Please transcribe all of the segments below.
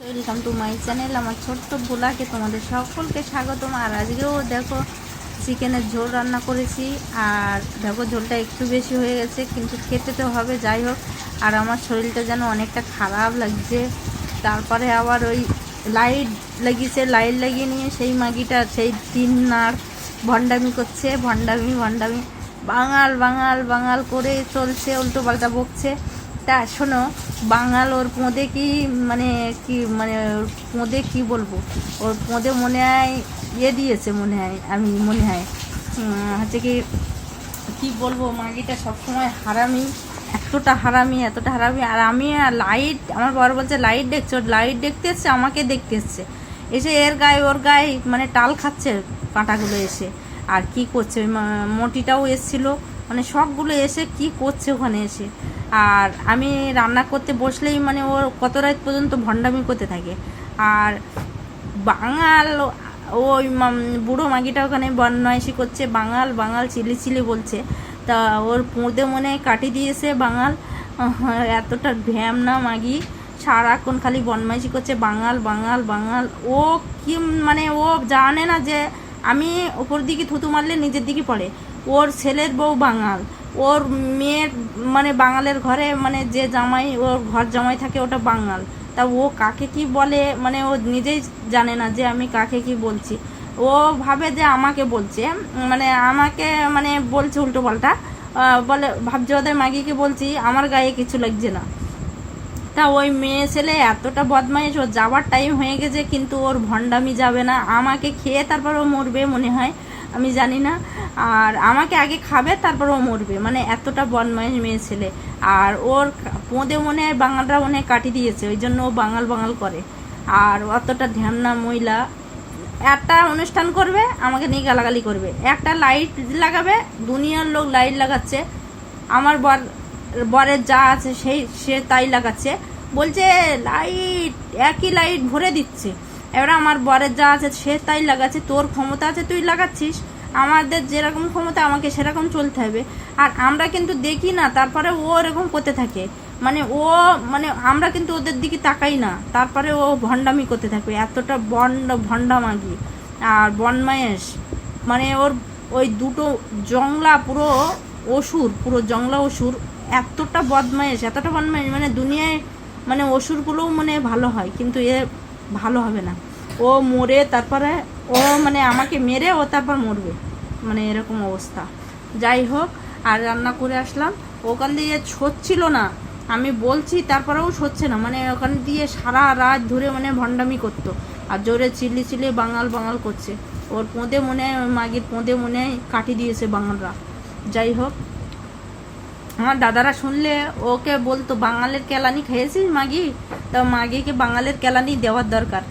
Welcome to my channel আমার ছোট্ট ভোলাকে তোমাদের সকলকে স্বাগতম। আর আজকেও দেখো চিকেনের ঝোল রান্না করেছি। আর দেখো, ঝোলটা একটু বেশি হয়ে গেছে, কিন্তু খেতে তো হবে, যাই হোক। আর আমার শরীরটা যেন অনেকটা খারাপ লাগছে। তারপরে আবার ওই লাইট লাগিয়েছে, লাইট লাগিয়ে নিয়ে সেই মাগিটা সেই তিন নাড় ভণ্ডামি করছে, ভণ্ডামি ভণ্ডামি। বাঙাল বাঙাল বাঙাল করে চলছে উল্টো পাল্টা বকছে। তা শোনো বাঙাল ওর পোঁদে কি মানে কি মানে ওর পোঁদে কি বলব? ওর পোঁদে মনে হয় ইয়ে দিয়েছে মনে হয়, আমি মনে হয়। হচ্ছে কি কি বলব, মাগিটা সবসময় হারামি, এতটা হারামি এতটা হারামি। আর আমি লাইট আমার বড় বলছে লাইট দেখছে? ওর লাইট দেখতে এসছে, আমাকে দেখতে এসছে। এসে এর গায়ে, ওর গায়ে মানে টাল খাচ্ছে কাঁটাগুলো এসে। আর কি করছে? মটিটাও এসছিল। মানে সবগুলো এসে কি করছে ওখানে এসে? আর আমি রান্না করতে বসলেই মানে ওর কত রাত পর্যন্ত ভণ্ডামি করতে থাকে। আর বাঙাল, ওই বুড়ো মাগিটা ওখানে বন্যয়সী করছে, বাঙাল বাঙাল চিলি চিলি বলছে। তা ওর পোঁদে মনে কাটি দিয়েছে বাঙাল। এতটা ভ্যাম না মাগি। সারাক্ষণ খালি বনমাইশি করছে, বাঙাল বাঙাল বাঙাল। ও কি মানে ও জানে না যে আমি ওপর দিকে থুতু মারলে নিজের দিকে পড়ে। ওর ছেলের বউ বাঙাল। ওর মেয়ের মানে বাঙালের ঘরে মানে যে জামাই, ওর ঘর জামাই থাকে ওটা বাঙাল। তা ও কাকে কি বলে মানে ও নিজেই জানে না যে আমি কাকে কি বলছি। ও ভাবে যে আমাকে বলছে মানে আমাকে মানে বলছে উল্টো পাল্টা বলে, ভাবছে ওদের মাগিকে বলছি, আমার গায়ে কিছু লাগছে না। তা ওই মেয়ে ছেলে এতটা বদমাইশ ও যাওয়ার টাইম হয়ে গেছে, কিন্তু ওর ভণ্ডামি যাবে না। আমাকে খেয়ে তারপর ও মরবে মনে হয়। আমি জানি না। আর আমাকে আগে খাবে, তারপর ও মরবে। মানে এতটা বদমাইশ মেয়ে ছেলে। আর ওর পোঁদে মনে হয় বাঙালরা মনে হয় কাটি দিয়েছে। ওই জন্য ও বাঙাল বাঙাল করে। আর অতটা ধ্যানা মহিলা। একটা অনুষ্ঠান করবে, আমাকে নিয়ে গালাগালি করবে। একটা লাইট লাগাবে, দুনিয়ার লোক লাইট লাগাচ্ছে। আমার বর, বরের যা আছে সেই, সে তাই লাগাচ্ছে। বলছে লাইট একই লাইট ভরে দিচ্ছে। এবার আমার বরের যা আছে সে তাই লাগাচ্ছে। তোর ক্ষমতা আছে, তুই লাগাচ্ছিস। আমাদের যেরকম ক্ষমতা, আমাকে সেরকম চলতে হবে। আর আমরা কিন্তু দেখি না, তারপরে ও এরকম করতে থাকে। মানে ও মানে আমরা কিন্তু ওদের দিকে তাকাই না, তারপরে ও ভণ্ডামি করতে থাকবে। এতটা বন্ড, ভণ্ডামাগি আর বনমায়েশ। মানে ওর ওই দুটো জংলা পুরো অসুর, পুরো জংলা অসুর, এতটা বদমায়েশ এতটা বদমায়েশ। মানে দুনিয়ায় মানে অসুরগুলোও মানে ভালো হয়, কিন্তু এ ভালো হবে না। ও মরে, তারপরে ও মানে আমাকে মেরে ও তারপর মরবে। মানে এরকম অবস্থা। যাই হোক, আর রান্না করে আসলাম। ওখান দিয়ে ছচ্ছিল না। আমি বলছি, তারপরেও সচ্ছে না। মানে ওখান দিয়ে সারা রাত ধরে মানে ভণ্ডামি করতো। আর জোরে চিল্লি চিল্লি বাঙাল বাঙাল করছে। ওর পোঁদে মনে, মাগির পোঁদে মনে কাটি দিয়েছে বাঙালরা। যাই হোক, আমার দাদারা শুনলে ওকে বলতো, বাঙালের কেলানি খেয়েছিস মাগি? তা মাগিকে বাঙালের কেলানি দেওয়ার দরকার।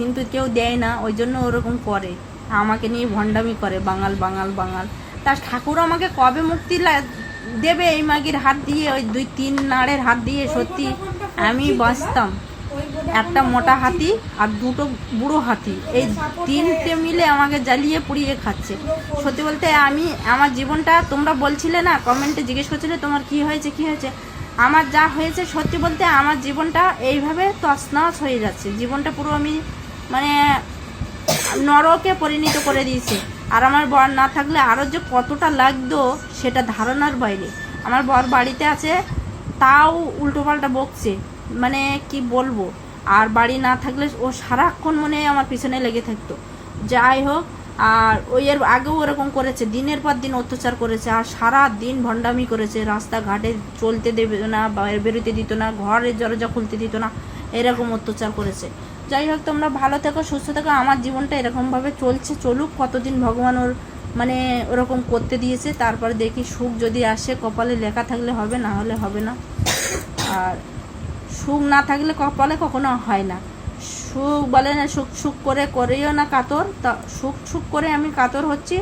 কিন্তু কেউ দেয় না ওই জন্য ওরকম করে। আমাকে নিয়ে ভণ্ডামি করে বাঙাল বাঙাল বাঙাল। তা ঠাকুর আমাকে কবে মুক্তি দেবে এই মাগির হাত দিয়ে? ওই দুই তিন নাড়ের হাত দিয়ে সত্যি আমি বাঁচতাম। একটা মোটা হাতি আর দুটো বুড়ো হাতি। এই তিনটে মিলে আমাকে জ্বালিয়ে পুড়িয়ে খাচ্ছে। সত্যি বলতে আমি আমার জীবনটা তোমরা বলছিলে না? কমেন্টে জিজ্ঞেস করছিলে তোমার কি হয়েছে কি হয়েছে? আমার যা হয়েছে সত্যি বলতে আমার জীবনটা এইভাবে তছনছ হয়ে যাচ্ছে। জীবনটা পুরো আমি মানে নরকে পরিণত করে দিয়েছে। আর আমার বর না থাকলে আরও যে কতটা লাগতো, সেটা ধারণার বাইরে। আমার বর বাড়িতে আছে, তাও উল্টোপাল্টা বকছে। মানে কি বলব? আর বাড়ি না থাকলে ও সারাক্ষণ মনে আমার পিছনে লেগে থাকতো। যাই হোক, আর ওই এর আগেও ওরকম করেছে। দিনের পর দিন অত্যাচার করেছে, আর সারা দিন ভণ্ডামি করেছে। রাস্তাঘাটে চলতে দেবে না বেরোতে দিত না, ঘরের দরজা খুলতে দিত না, এরকম অত্যাচার করেছে। যাই হোক, তোমরা ভালো থেকো, সুস্থ থেকো। আমার জীবনটা এরকমভাবে চলছে, চলুক। কতদিন ভগবান ওর মানে ওরকম করতে দিয়েছে, তারপরে দেখি সুখ যদি আসে, কপালে লেখা থাকলে হবে, না হলে হবে না। আর সুখ না থাকলে কপালে কখনো হয় না। সুখ বলে না, সুখ সুখ করে করেও না কাতর। তা সুখ সুখ করে আমি কাতর হচ্ছি,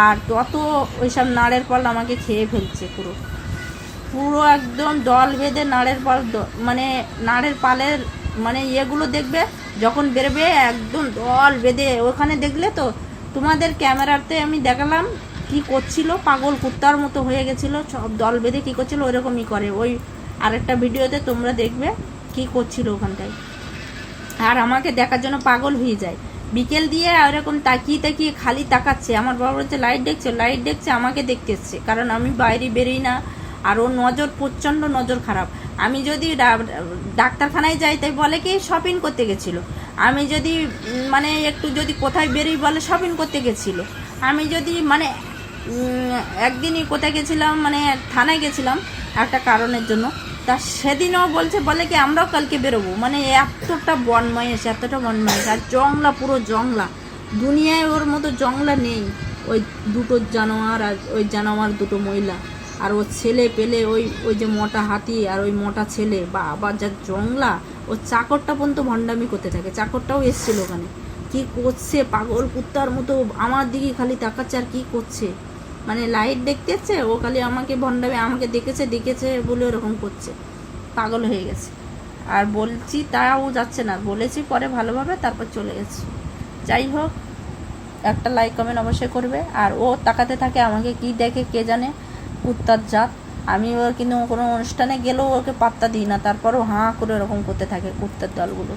আর তত ওইসব নাড়ের পাল আমাকে খেয়ে ফেলছে পুরো। পুরো একদম দল বেঁধে নাড়ের পাল মানে নাড়ের পালের মানে ইয়েগুলো দেখবে, যখন বেরবে একদম দল বেঁধে, ওখানে দেখলে তো তোমাদের ক্যামেরাতে আমি দেখালাম কি করছিল, পাগল কুত্তার মতো হয়ে গেছিল, সব দল বেঁধে কী করছিল ওইরকমই করে। ওই আরেকটা ভিডিওতে তোমরা দেখবে কি করছিল ওখানটায়। আর আমাকে দেখার জন্য পাগল হয়ে যায়। বিকেল দিয়ে এরকম তাকিয়ে তাকিয়ে খালি তাকাচ্ছে। আমার বাবা বলছে, লাইট দেখছে? লাইট দেখছে? আমাকে দেখতে এসছে। কারণ আমি বাইরে বেরোই না। আর ওর নজর প্রচণ্ড নজর খারাপ। আমি যদি ডাক্তারখানায় যাই, তাই বলে কি শপিং করতে গেছিল। আমি যদি মানে একটু যদি কোথায় বেরোই বলে শপিং করতে গেছিল। আমি যদি মানে একদিনই কোথায় গেছিলাম মানে থানায় গেছিলাম একটা কারণের জন্য। তা সেদিনও বলছে, বলে কি, আমরাও কালকে বেরোবো। মানে এতটা বনময়েস এতটা বনময়েস আর জংলা, পুরো জংলা। দুনিয়ায় ওর মতো জংলা নেই। ওই দুটো জানোয়ার আর ওই জানোয়ার দুটো মহিলা। আর ওর ছেলে পেলে ওই ওই যে মোটা হাতি আর ওই মোটা ছেলে বা আবার যা জংলা, ও চাকরটা পর্যন্ত ভণ্ডামি করতে থাকে, চাকরটাও এসছিল ওখানে। কি করছে পাগল কুত্তার মতো, আমার দিকে খালি তাকাচ্ছে আর কি করছে? মানে লাইট দেখতে যাচ্ছে ও খালি আমাকে ভণ্ডামি, আমাকে দেখেছে দেখেছে বলে ওরকম করছে। পাগল হয়ে গেছে। আর বলছি তাও যাচ্ছে না, বলেছি পরে ভালোভাবে তারপর চলে গেছে। যাই হোক, একটা লাইক কমেন্ট অবশ্যই করবে। আর ও তাকাতে থাকে আমাকে কি দেখে, কে জানে। কুত্তার জাত। আমি ওর কিন্তু কোনো অনুষ্ঠানে গেলেও ওকে পাত্তা দিই না। তারপরও হাঁ করে ওরকম করতে থাকে কুত্তার দলগুলো।